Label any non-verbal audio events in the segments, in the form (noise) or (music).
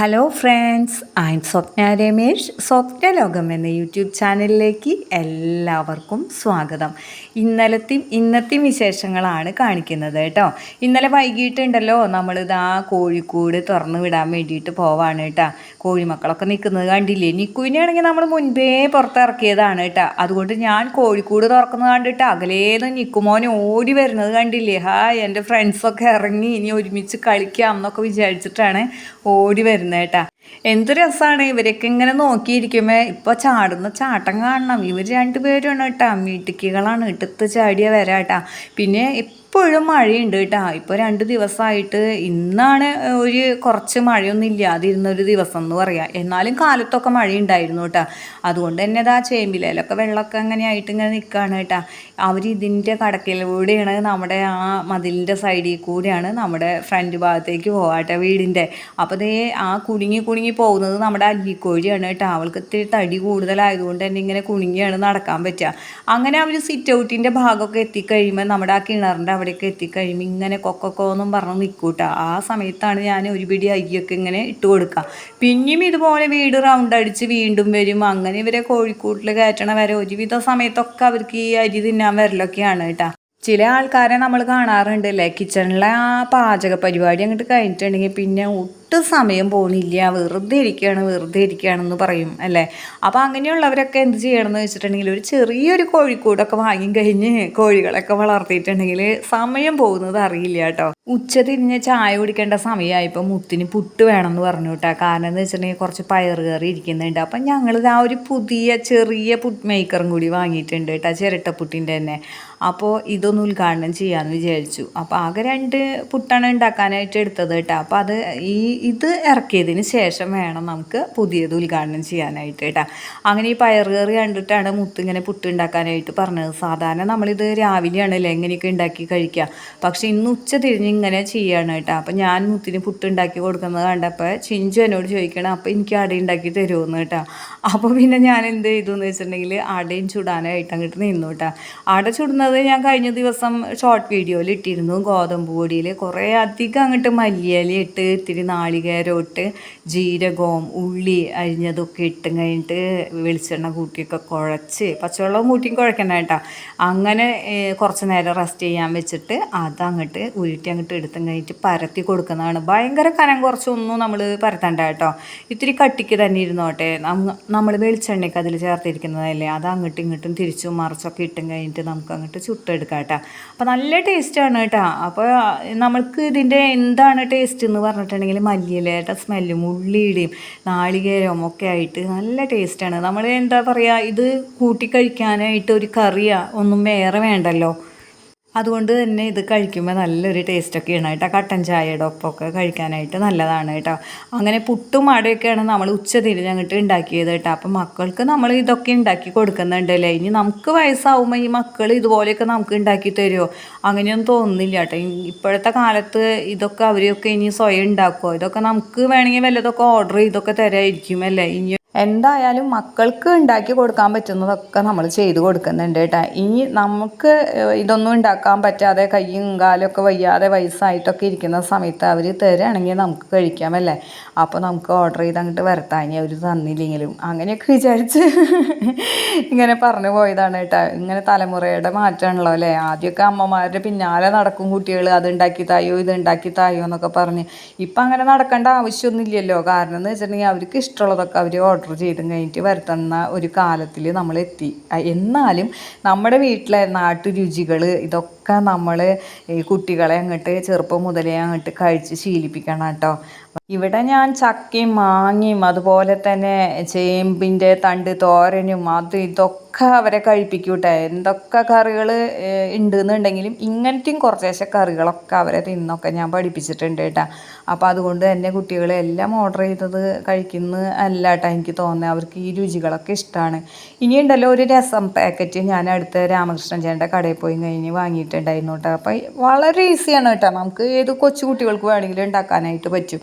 Hello friends I Swapna Ramesh Swapna Lokam എന്ന YouTube ചാനലിലേക്ക് എല്ലാവർക്കും സ്വാഗതം. ഇന്നലത്തെയും ഇന്നത്തെയും വിശേഷങ്ങളാണ് കാണിക്കുന്നത് കേട്ടോ. ഇന്നലെ വൈകിട്ടുണ്ടല്ലോ. നമ്മളിതാ കോഴിക്കോട് തുറന്നു വിടാൻ വേണ്ടിയിട്ട് പോവാണ് കേട്ടോ. കോഴിമക്കളൊക്കെ നിൽക്കുന്നത് കണ്ടില്ലേ? നിക്കുവിനെയാണെങ്കിൽ നമ്മൾ മുൻപേ പുറത്തിറക്കിയതാണ് കേട്ടോ. അതുകൊണ്ട് ഞാൻ കോഴിക്കൂട് തുറക്കുന്നത് കണ്ടിട്ട് അകലേന്ന് നിക്കുമോനെ ഓടി വരുന്നത് കണ്ടില്ലേ? ഹായ് എന്റെ ഫ്രണ്ട്സൊക്കെ ഇറങ്ങി ഇനി ഒരുമിച്ച് കളിക്കാം എന്നൊക്കെ വിചാരിച്ചിട്ടാണ് ഓടി വരുന്നത് കേട്ടാ. എന്ത് രസമാണ് ഇവരൊക്കെ ഇങ്ങനെ നോക്കിയിരിക്കുമ്പോൾ ഇപ്പോൾ ചാടുന്ന ചാട്ടം കാണണം. ഇവർ രണ്ടുപേരും കേട്ടാ. മീട്ടിക്കുകളാണ്. ഇട്ടത്ത് ചാടിയ വരാട്ടാ പിന്നെ ഇപ്പോഴും മഴയുണ്ട് കേട്ടോ. ഇപ്പോൾ രണ്ട് ദിവസമായിട്ട് ഇന്നാണ് ഒരു കുറച്ച് മഴയൊന്നും ഇല്ലാതിരുന്ന ഒരു ദിവസം എന്ന് പറയാം. എന്നാലും കാലത്തൊക്കെ മഴയുണ്ടായിരുന്നു കേട്ടോ. അതുകൊണ്ട് തന്നെ ഇതാ ചേമ്പിലൊക്കെ വെള്ളമൊക്കെ അങ്ങനെ ആയിട്ട് ഇങ്ങനെ നിൽക്കുകയാണ് കേട്ടോ. അവർ ഇതിന്റെ കടക്കിലൂടെയാണ് നമ്മുടെ ആ മതിലിന്റെ സൈഡിൽ കൂടെയാണ് നമ്മുടെ ഫ്രണ്ട് ഭാഗത്തേക്ക് പോകാട്ടെ വീടിന്റെ അപ്പോൾ ദേ ആ കുടുങ്ങി കുടുങ്ങി പോകുന്നത് നമ്മുടെ അല്ലിക്കോഴിയാണ് കേട്ടോ. അവൾക്ക് ഇത്തിരി തടി കൂടുതലായതുകൊണ്ട് തന്നെ ഇങ്ങനെ കുണുങ്ങിയാണ് നടക്കാൻ പറ്റുക. അങ്ങനെ അവർ സിറ്റ് ഔട്ടിന്റെ ഭാഗമൊക്കെ എത്തിക്കഴിയുമ്പോൾ നമ്മുടെ ആ കിണറിന്റെ അവിടെയൊക്കെ എത്തിക്കഴിയുമ്പോൾ ഇങ്ങനെ കൊക്കൊക്കോന്നും പറഞ്ഞ് നിൽക്കൂട്ട ആ സമയത്താണ് ഞാൻ ഒരു പിടി അരിയൊക്കെ ഇങ്ങനെ ഇട്ട് കൊടുക്കുക. പിന്നെയും ഇതുപോലെ വീട് റൗണ്ട് അടിച്ച് വീണ്ടും വരും. അങ്ങനെ ഇവരെ കോഴിക്കൂട്ടിൽ കയറ്റണ വരെ ഒരുവിധ സമയത്തൊക്കെ അവർക്ക് ഈ അരി തിന്നാൻ വരലൊക്കെയാണ് കേട്ടോ. ചില ആൾക്കാരെ നമ്മൾ കാണാറുണ്ട് അല്ലേ? കിച്ചണിലെ ആ പാചക പരിപാടി അങ്ങോട്ട് കഴിഞ്ഞിട്ടുണ്ടെങ്കിൽ പിന്നെ ഒട്ടും സമയം പോകുന്നില്ല. വെറുതെ ഇരിക്കുകയാണ് വെറുതെ ഇരിക്കുകയാണെന്ന് പറയും അല്ലേ? അപ്പോൾ അങ്ങനെയുള്ളവരൊക്കെ എന്ത് ചെയ്യണമെന്ന് വെച്ചിട്ടുണ്ടെങ്കിൽ ഒരു ചെറിയൊരു കോഴിക്കൂടൊക്കെ വാങ്ങി കഴിഞ്ഞ് കോഴികളൊക്കെ വളർത്തിയിട്ടുണ്ടെങ്കിൽ സമയം പോകുന്നത് അറിയില്ല കേട്ടോ. ഉച്ച തിരിഞ്ഞ് ചായ കുടിക്കേണ്ട സമയമായപ്പോൾ മുത്തിന് പുട്ട് വേണമെന്ന് പറഞ്ഞു കേട്ടോ. കാരണം എന്ന് വെച്ചിട്ടുണ്ടെങ്കിൽ കുറച്ച് പയർ കറി ഇരിക്കുന്നുണ്ട്. അപ്പം ഞങ്ങൾ ആ ഒരു പുതിയ ചെറിയ പുട്ട് മേക്കറും കൂടി വാങ്ങിയിട്ടുണ്ട് കേട്ടോ ചിരട്ടപ്പുട്ടിന്റെ തന്നെ. അപ്പോൾ ഇതൊന്ന് ഉദ്ഘാടനം ചെയ്യാമെന്ന് വിചാരിച്ചു. അപ്പോൾ ആകെ രണ്ട് പുട്ടാണ് ഉണ്ടാക്കാനായിട്ട് എടുത്തത് കേട്ടോ. അപ്പോൾ അത് ഈ ഇത് ഇറക്കിയതിന് ശേഷം വേണം നമുക്ക് പുതിയത് ഉദ്ഘാടനം ചെയ്യാനായിട്ട് കേട്ടോ. അങ്ങനെ ഈ പയർ പയറുകറി കണ്ടിട്ടാണ് മുത്ത് ഇങ്ങനെ പുട്ട് ഉണ്ടാക്കാനായിട്ട് പറഞ്ഞത്. സാധാരണ നമ്മളിത് രാവിലെയാണല്ലേ എങ്ങനെയൊക്കെ ഉണ്ടാക്കി കഴിക്കുക. പക്ഷെ ഇന്ന് ഉച്ച തിരിഞ്ഞ് ഇങ്ങനെ ചെയ്യാണ് കേട്ടോ. അപ്പം ഞാൻ മുത്തിന് പുട്ട് ഉണ്ടാക്കി കൊടുക്കുന്നത് കണ്ടപ്പോൾ ചിഞ്ചു എന്നോട് ചോദിക്കണം അപ്പോൾ എനിക്ക് അട ഉണ്ടാക്കി തരുമെന്ന് കേട്ടോ? അപ്പോൾ പിന്നെ ഞാൻ എന്ത് ചെയ്തു എന്ന് വെച്ചിട്ടുണ്ടെങ്കിൽ അടയും ചുടാനായിട്ട് അങ്ങോട്ട് നിന്നു കേട്ടോ. അട ചുടുന്നത് ഞാൻ കഴിഞ്ഞ ദിവസം ഷോർട്ട് വീഡിയോയിൽ ഇട്ടിരുന്നു. ഗോതമ്പ് പൊടിയിൽ കുറേ അധികം അങ്ങോട്ട് മല്ലിയില ഇട്ട് ഇത്തിരി നാളികേരം ഇട്ട് ജീരകവും ഉള്ളി അരിഞ്ഞതൊക്കെ ഇട്ട് കഴിഞ്ഞിട്ട് വെളിച്ചെണ്ണ കൂട്ടിയൊക്കെ കുഴച്ച് പച്ചവെള്ളം കൂട്ടിയും കുഴക്കണ്ട കേട്ടോ. അങ്ങനെ കുറച്ച് നേരം റെസ്റ്റ് ചെയ്യാൻ വെച്ചിട്ട് അതങ്ങോട്ട് ഉരുട്ടി അങ്ങോട്ട് എടുത്തും കഴിഞ്ഞിട്ട് പരത്തി കൊടുക്കുന്നതാണ്. ഭയങ്കര കനം കുറച്ചൊന്നും നമ്മൾ പരത്തണ്ട കേട്ടോ. ഇത്തിരി കട്ടിക്ക് തന്നെ ഇരുന്നോട്ടെ. നമ്മൾ വെളിച്ചെണ്ണയ്ക്ക് അതിൽ ചേർത്തിരിക്കുന്നതല്ലേ? അത് അങ്ങോട്ടും ഇങ്ങോട്ടും തിരിച്ചും മറിച്ചൊക്കെ ഇട്ടും കഴിഞ്ഞിട്ട് നമുക്ക് അങ്ങോട്ട് ചുട്ടെടുക്കാം കേട്ടോ. അപ്പോൾ നല്ല ടേസ്റ്റാണ് കേട്ടോ. അപ്പോൾ നമ്മൾക്ക് ഇതിന്റെ എന്താണ് ടേസ്റ്റ് എന്ന് പറഞ്ഞിട്ടുണ്ടെങ്കിൽ മല്ലിയിലയുടെ സ്മെല്ലും ഉള്ളിയുടെയും നാളികേരവും ഒക്കെ ആയിട്ട് നല്ല ടേസ്റ്റാണ് നമ്മൾ എന്താ പറയുക ഇത് കൂട്ടി കഴിക്കാനായിട്ട് ഒരു കറിയാ ഒന്നും വേറെ വേണ്ടല്ലോ. അതുകൊണ്ട് തന്നെ ഇത് കഴിക്കുമ്പോൾ നല്ലൊരു ടേസ്റ്റൊക്കെയാണ് കേട്ടോ. കട്ടൻ ചായയുടെ ഒപ്പമൊക്കെ കഴിക്കാനായിട്ട് നല്ലതാണ് കേട്ടോ. അങ്ങനെ പുട്ടും അടയൊക്കെയാണ് നമ്മൾ ഉച്ച തിരിഞ്ഞ് അങ്ങോട്ട് ഉണ്ടാക്കിയത് കേട്ടോ. അപ്പം മക്കൾക്ക് നമ്മൾ ഇതൊക്കെ ഉണ്ടാക്കി കൊടുക്കുന്നുണ്ടല്ലേ? ഇനി നമുക്ക് വയസ്സാവുമ്പോൾ ഈ മക്കൾ ഇതുപോലെയൊക്കെ നമുക്ക് ഉണ്ടാക്കി തരുമോ അങ്ങനെയൊന്നും തോന്നുന്നില്ല കേട്ടോ. ഇപ്പോഴത്തെ കാലത്ത് ഇതൊക്കെ അവരൊക്കെ ഇനി സ്വയം ഉണ്ടാക്കുമോ ഇതൊക്കെ നമുക്ക് വേണമെങ്കിൽ വല്ലതൊക്കെ ഓർഡർ ചെയ്തൊക്കെ തരായിരിക്കും അല്ലേ? ഇനി എന്തായാലും മക്കൾക്ക് ഉണ്ടാക്കി കൊടുക്കാൻ പറ്റുന്നതൊക്കെ നമ്മൾ ചെയ്ത് കൊടുക്കുന്നുണ്ട് കേട്ടോ. ഇനി നമുക്ക് ഇതൊന്നും ഉണ്ടാക്കാൻ പറ്റാതെ കയ്യും കാലൊക്കെ വയ്യാതെ വയസ്സായിട്ടൊക്കെ ഇരിക്കുന്ന സമയത്ത് അവർ തരുകയാണെങ്കിൽ നമുക്ക് കഴിക്കാമല്ലേ അപ്പോൾ നമുക്ക് ഓർഡർ ചെയ്ത് അങ്ങോട്ട് വരത്താൻ ഇനി അവർ തന്നില്ലെങ്കിലും. അങ്ങനെയൊക്കെ വിചാരിച്ച് (laughs) ഇങ്ങനെ പറഞ്ഞു പോയതാണ് കേട്ടോ. ഇങ്ങനെ തലമുറയുടെ മാറ്റമാണല്ലോ അല്ലേ? ആദ്യമൊക്കെ അമ്മമാരുടെ പിന്നാലെ നടക്കും കുട്ടികൾ. അത് ഉണ്ടാക്കി തായോ ഇത് ഉണ്ടാക്കി തായോ എന്നൊക്കെ പറഞ്ഞ്. ഇപ്പം അങ്ങനെ നടക്കേണ്ട ആവശ്യമൊന്നുമില്ലല്ലോ കാരണം എന്ന് വെച്ചിട്ടുണ്ടെങ്കിൽ അവർക്ക് ഇഷ്ടമുള്ളതൊക്കെ അവർ ഓർഡർ ചെയ്തും കഴിഞ്ഞിട്ട് വരുത്തുന്ന ഒരു കാലത്തിൽ നമ്മൾ എത്തി. എന്നാലും നമ്മുടെ വീട്ടിലെ നാട്ടുരുചികൾ ഇതൊക്കെ നമ്മൾ ഈ കുട്ടികളെ അങ്ങോട്ട് ചെറുപ്പം മുതലേ അങ്ങോട്ട് കഴിച്ച് ശീലിപ്പിക്കണം കേട്ടോ. ഇവിടെ ഞാൻ ചക്കയും മാങ്ങയും അതുപോലെ തന്നെ ചേമ്പിന്റെ തണ്ട് തോരനും അത് ഇതൊക്കെ അവരെ കഴിപ്പിക്കൂട്ടെ. എന്തൊക്കെ കറികൾ ഉണ്ടെന്നുണ്ടെങ്കിലും ഇങ്ങനത്തെയും കുറച്ചേശ്ശെ കറികളൊക്കെ അവരെ തിന്നൊക്കെ ഞാൻ പഠിപ്പിച്ചിട്ടുണ്ട് കേട്ടോ. അപ്പോൾ അതുകൊണ്ട് തന്നെ കുട്ടികളെല്ലാം ഓർഡർ ചെയ്തത് കഴിക്കുന്ന അല്ല കേട്ടോ എനിക്ക് തോന്നുന്നത് അവർക്ക് ഈ രുചികളൊക്കെ ഇഷ്ടമാണ് ഇനിയുണ്ടല്ലോ ഒരു രസം പാക്കറ്റ് ഞാൻ അടുത്ത രാമകൃഷ്ണൻ ചേട്ടന്റെ കടയിൽ പോയി കഴിഞ്ഞ് വാങ്ങിയിട്ടുണ്ടായിരുന്നു കേട്ടോ അപ്പോൾ വളരെ ഈസിയാണ് കേട്ടോ നമുക്ക് ഏത് കൊച്ചു കുട്ടികൾക്ക് വേണമെങ്കിലും ഉണ്ടാക്കാനായിട്ട് പറ്റും.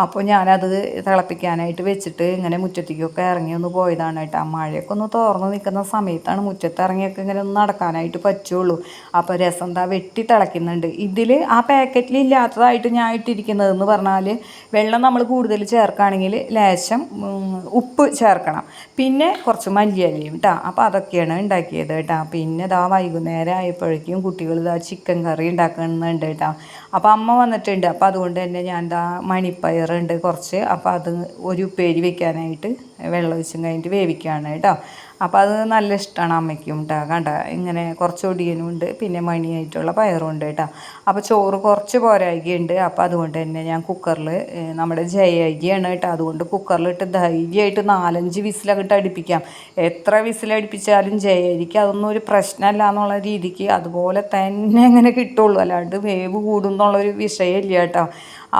അപ്പോൾ ഞാനത് തിളപ്പിക്കാനായിട്ട് വെച്ചിട്ട് ഇങ്ങനെ മുറ്റത്തേക്കൊക്കെ ഇറങ്ങി ഒന്ന് പോയതാണ് കേട്ടോ. മഴയൊക്കെ ഒന്ന് തുറന്ന് നിൽക്കുന്ന സമയത്താണ് മുറ്റത്ത് ഇറങ്ങിയൊക്കെ ഇങ്ങനെ ഒന്ന് നടക്കാനായിട്ട് പറ്റുള്ളൂ. അപ്പോൾ രസം എന്താ വെട്ടി തിളയ്ക്കുന്നുണ്ട്. ഇതിൽ ആ പാക്കറ്റിൽ ഇല്ലാത്തതായിട്ട് ഞാൻ ഇട്ടിരിക്കുന്നതെന്ന് പറഞ്ഞാൽ വെള്ളം നമ്മൾ കൂടുതൽ ചേർക്കുകയാണെങ്കിൽ ലേശം ഉപ്പ് ചേർക്കണം. പിന്നെ കുറച്ച് മല്ലിയിലയും കേട്ടോ അപ്പോൾ അതൊക്കെയാണ് ഉണ്ടാക്കിയത് കേട്ടോ പിന്നെ ഇതാ വൈകുന്നേരം ആയപ്പോഴേക്കും കുട്ടികൾ ഇതാ ചിക്കൻ കറി ഉണ്ടാക്കുന്നുണ്ട് കേട്ടോ അപ്പോൾ അമ്മ വന്നിട്ടുണ്ട്. അപ്പോൾ അതുകൊണ്ട് തന്നെ ഞാൻ ഇതാ മണിപ്പയറുണ്ട് കുറച്ച്. അപ്പോൾ അത് ഒരു ഉപ്പേരി വെക്കാനായിട്ട് വെള്ളം ഒഴിച്ചും കഴിഞ്ഞിട്ട് വേവിക്കുകയാണ് കേട്ടോ. അപ്പോൾ അത് നല്ല ഇഷ്ടമാണ് അമ്മയ്ക്കും കേട്ടോ കണ്ട? ഇങ്ങനെ കുറച്ച് ഒടിയനും ഉണ്ട് പിന്നെ മണിയായിട്ടുള്ള പയറും ഉണ്ട് കേട്ടോ. അപ്പോൾ ചോറ് കുറച്ച് പോരായികയുണ്ട്. അപ്പോൾ അതുകൊണ്ട് തന്നെ ഞാൻ കുക്കറിൽ നമ്മുടെ ജയകിയാണ് കേട്ടോ. അതുകൊണ്ട് കുക്കറിലിട്ട് ധൈര്യമായിട്ട് നാലഞ്ച് വിസിലൊക്കെ അടുപ്പിക്കാം. എത്ര വിസിലടുപ്പിച്ചാലും ജയരിക്ക് അതൊന്നും ഒരു പ്രശ്നമല്ല എന്നുള്ള രീതിക്ക് അതുപോലെ തന്നെ ഇങ്ങനെ കിട്ടുള്ളൂ. അല്ലാണ്ട് വേവ് കൂടും എന്നുള്ളൊരു വിഷയമില്ല കേട്ടോ.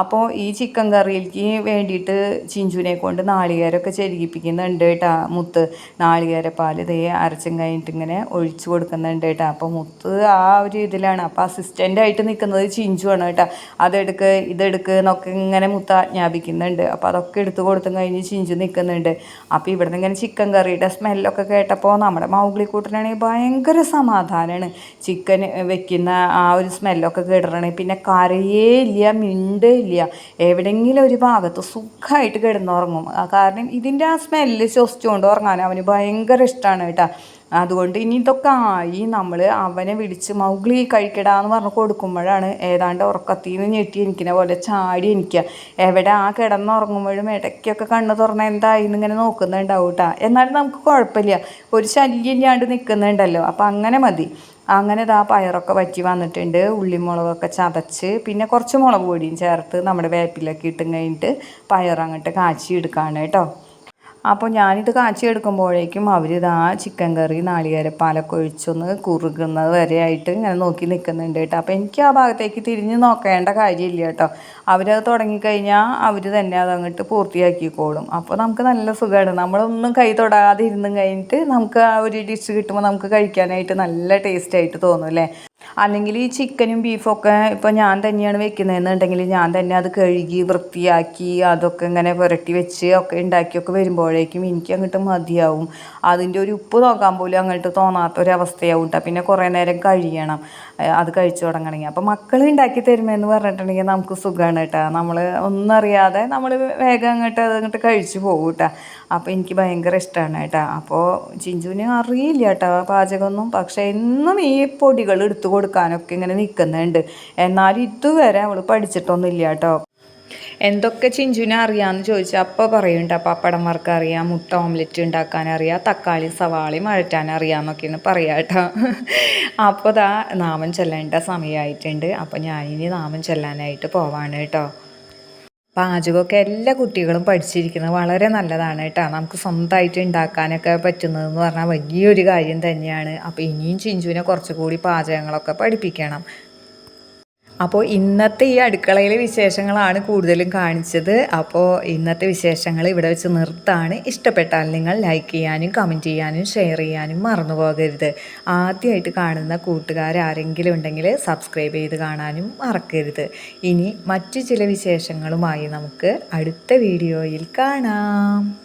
അപ്പോൾ ഈ ചിക്കൻ കറിയിലേക്ക് വേണ്ടിയിട്ട് ചിഞ്ചുവിനെ കൊണ്ട് നാളികേരമൊക്കെ ചെരുകിപ്പിക്കുന്നുണ്ട് കേട്ടോ മുത്ത്. നാളികേരപ്പാൽ ഇതേ അരച്ചും കഴിഞ്ഞിട്ട് ഇങ്ങനെ ഒഴിച്ചു കൊടുക്കുന്നുണ്ട് കേട്ടോ. അപ്പോൾ മുത്ത് ആ ഒരു ഇതിലാണ്. അപ്പോൾ അസിസ്റ്റന്റായിട്ട് നിൽക്കുന്നത് ചിഞ്ചുവാണ് കേട്ടോ. അതെടുക്ക് ഇതെടുക്ക് എന്നൊക്കെ ഇങ്ങനെ മുത്ത് ആജ്ഞാപിക്കുന്നുണ്ട്. അപ്പോൾ അതൊക്കെ എടുത്ത് കൊടുത്തും കഴിഞ്ഞ് ചിഞ്ചു നിൽക്കുന്നുണ്ട്. അപ്പോൾ ഇവിടുന്ന് ഇങ്ങനെ ചിക്കൻ കറിയുടെ സ്മെല്ലൊക്കെ കേട്ടപ്പോൾ നമ്മുടെ മൗഗ്ലിക്കൂട്ടനാണെങ്കിൽ ഭയങ്കര സമാധാനമാണ് ചിക്കൻ വെക്കുന്ന ആ ഒരു സ്മെല്ലൊക്കെ കേട്ടിട്ടാണെങ്കിൽ പിന്നെ കറിയേ ഇല്ല മിണ്ടേ ഇല്ല. എവിടെയെങ്കിലും ഒരു ഭാഗത്ത് സുഖമായിട്ട് കിടന്നുറങ്ങും. കാരണം ഇതിന്റെ ആ സ്മെല്ല് ശ്വസിച്ചുകൊണ്ട് ഉറങ്ങാൻ അവന് ഭയങ്കര ഇഷ്ടമാണ് കേട്ടോ. അതുകൊണ്ട് ഇനി ഇതൊക്കെ ആയി നമ്മൾ അവനെ വിളിച്ച് മൗഗ്ലി കഴിക്കടാന്ന് പറഞ്ഞ് കൊടുക്കുമ്പോഴാണ് ഏതാണ്ട് ഉറക്കത്തിൽ നിന്ന് ഞെട്ടി എനിക്കിനെ പോലെ ചാടി എനിക്കുക എവിടെ ആ കിടന്നുറങ്ങുമ്പോഴും ഇടയ്ക്കൊക്കെ കണ്ണ് തുറന്ന എന്തായി ഇങ്ങനെ നോക്കുന്നുണ്ടാവും കേട്ടോ എന്നാലും നമുക്ക് കുഴപ്പമില്ല. ഒരു ശല്യം ഇല്ലാണ്ട് നിൽക്കുന്നുണ്ടല്ലോ അപ്പം അങ്ങനെ മതി. അങ്ങനെ ഇതാ പയറൊക്കെ വറ്റി വന്നിട്ടുണ്ട്. ഉള്ളിമുളകൊക്കെ ചതച്ച് പിന്നെ കുറച്ച് മുളക് പൊടിയും ചേർത്ത് നമ്മുടെ വേപ്പിലൊക്കെ ഇട്ടും കഴിഞ്ഞിട്ട് പയർ അങ്ങോട്ട് കാച്ചി എടുക്കുകയാണ് കേട്ടോ അപ്പോൾ ഞാനിത് കാച്ചി എടുക്കുമ്പോഴേക്കും അവരിതാ ചിക്കൻ കറി നാളികേരപ്പാലൊക്കെ ഒഴിച്ചൊന്ന് കുറുകുന്നത് വരെ ആയിട്ട് ഇങ്ങനെ നോക്കി നിൽക്കുന്നുണ്ട് കേട്ടോ. അപ്പോൾ എനിക്ക് ആ ഭാഗത്തേക്ക് തിരിഞ്ഞ് നോക്കേണ്ട കാര്യമില്ല കേട്ടോ. അവരത് തുടങ്ങിക്കഴിഞ്ഞാൽ അവർ തന്നെ അതങ്ങോട്ട് പൂർത്തിയാക്കിക്കോളും. അപ്പോൾ നമുക്ക് നല്ല സുഖമാണ്. നമ്മളൊന്നും കൈ തൊടാതെ ഇരുന്നും കഴിഞ്ഞിട്ട് നമുക്ക് ആ ഒരു ഡിഷ് കിട്ടുമ്പോൾ നമുക്ക് കഴിക്കാനായിട്ട് നല്ല ടേസ്റ്റ് ആയിട്ട് തോന്നും അല്ലേ? അല്ലെങ്കിൽ ഈ ചിക്കനും ബീഫൊക്കെ ഇപ്പോൾ ഞാൻ തന്നെയാണ് വെക്കുന്നതെന്നുണ്ടെങ്കിൽ ഞാൻ തന്നെ അത് കഴുകി വൃത്തിയാക്കി അതൊക്കെ ഇങ്ങനെ പുരട്ടി വെച്ച് ഒക്കെ ഉണ്ടാക്കിയൊക്കെ വരുമ്പോഴേക്കും എനിക്ക് അങ്ങോട്ട് മതിയാവും. അതിന്റെ ഒരു ഉപ്പ് നോക്കാൻ പോലും അങ്ങോട്ട് തോന്നാത്തൊരവസ്ഥയാവും കേട്ടോ പിന്നെ കുറേ നേരം കഴിയണം. അത് കഴിച്ചു തുടങ്ങണമെങ്കിൽ. അപ്പോൾ മക്കൾ ഉണ്ടാക്കി തരുമെന്ന് പറഞ്ഞിട്ടുണ്ടെങ്കിൽ നമുക്ക് സുഖമാണ് കേട്ടോ നമ്മൾ ഒന്നറിയാതെ നമ്മൾ വേഗം അങ്ങോട്ട് അത് അങ്ങോട്ട് കഴിച്ചു പോകും കേട്ടോ അപ്പോൾ എനിക്ക് ഭയങ്കര ഇഷ്ടമാണ് കേട്ടോ. അപ്പോൾ ചിഞ്ചുവിന് അറിയില്ല കേട്ടോ പാചകമൊന്നും. പക്ഷേ എന്നും ഈ പൊടികൾ എടുത്തു കൊടുക്കാനൊക്കെ ഇങ്ങനെ നിൽക്കുന്നുണ്ട്. എന്നാലും ഇതുവരെ അവൾ പഠിച്ചിട്ടൊന്നുമില്ല കേട്ടോ. എന്തൊക്കെ ചിഞ്ചുവിനെ അറിയാമെന്ന് ചോദിച്ചാൽ അപ്പോൾ പറയുന്നുണ്ട്. പപ്പടം അപ്പടന്മാർക്ക് അറിയാം മുട്ട ഓംലെറ്റ് ഉണ്ടാക്കാൻ അറിയാം തക്കാളി സവാളി മഴറ്റാൻ അറിയാമെന്നൊക്കെയാണ് പറയാം കേട്ടോ. അപ്പോൾ ദാ നാമം ചെല്ലേണ്ട സമയമായിട്ടുണ്ട്. അപ്പോൾ ഞാനിനി നാമം ചെല്ലാനായിട്ട് പോവാണ് കേട്ടോ. പാചകമൊക്കെ എല്ലാ കുട്ടികളും പഠിച്ചിരിക്കുന്നത് വളരെ നല്ലതാണ് കേട്ടോ. നമുക്ക് സ്വന്തമായിട്ട് ഉണ്ടാക്കാനൊക്കെ പറ്റുന്നതെന്ന് പറഞ്ഞാൽ വലിയൊരു കാര്യം തന്നെയാണ്. അപ്പോൾ ഇനിയും ചിഞ്ചുവിനെ കുറച്ചുകൂടി പാചകങ്ങളൊക്കെ പഠിപ്പിക്കണം. അപ്പോൾ ഇന്നത്തെ ഈ അടുക്കളയിലെ വിശേഷങ്ങളാണ് കൂടുതലും കാണിച്ചത്. അപ്പോൾ ഇന്നത്തെ വിശേഷങ്ങൾ ഇവിടെ വെച്ച് നിർത്താണ്. ഇഷ്ടപ്പെട്ടാൽ നിങ്ങൾ ലൈക്ക് ചെയ്യാനും കമന്റ് ചെയ്യാനും ഷെയർ ചെയ്യാനും മറന്നു പോകരുത്. ആദ്യമായിട്ട് കാണുന്ന കൂട്ടുകാരാരെങ്കിലും ഉണ്ടെങ്കിൽ സബ്സ്ക്രൈബ് ചെയ്ത് കാണാനും മറക്കരുത്. ഇനി മറ്റു ചില വിശേഷങ്ങളുമായി നമുക്ക് അടുത്ത വീഡിയോയിൽ കാണാം.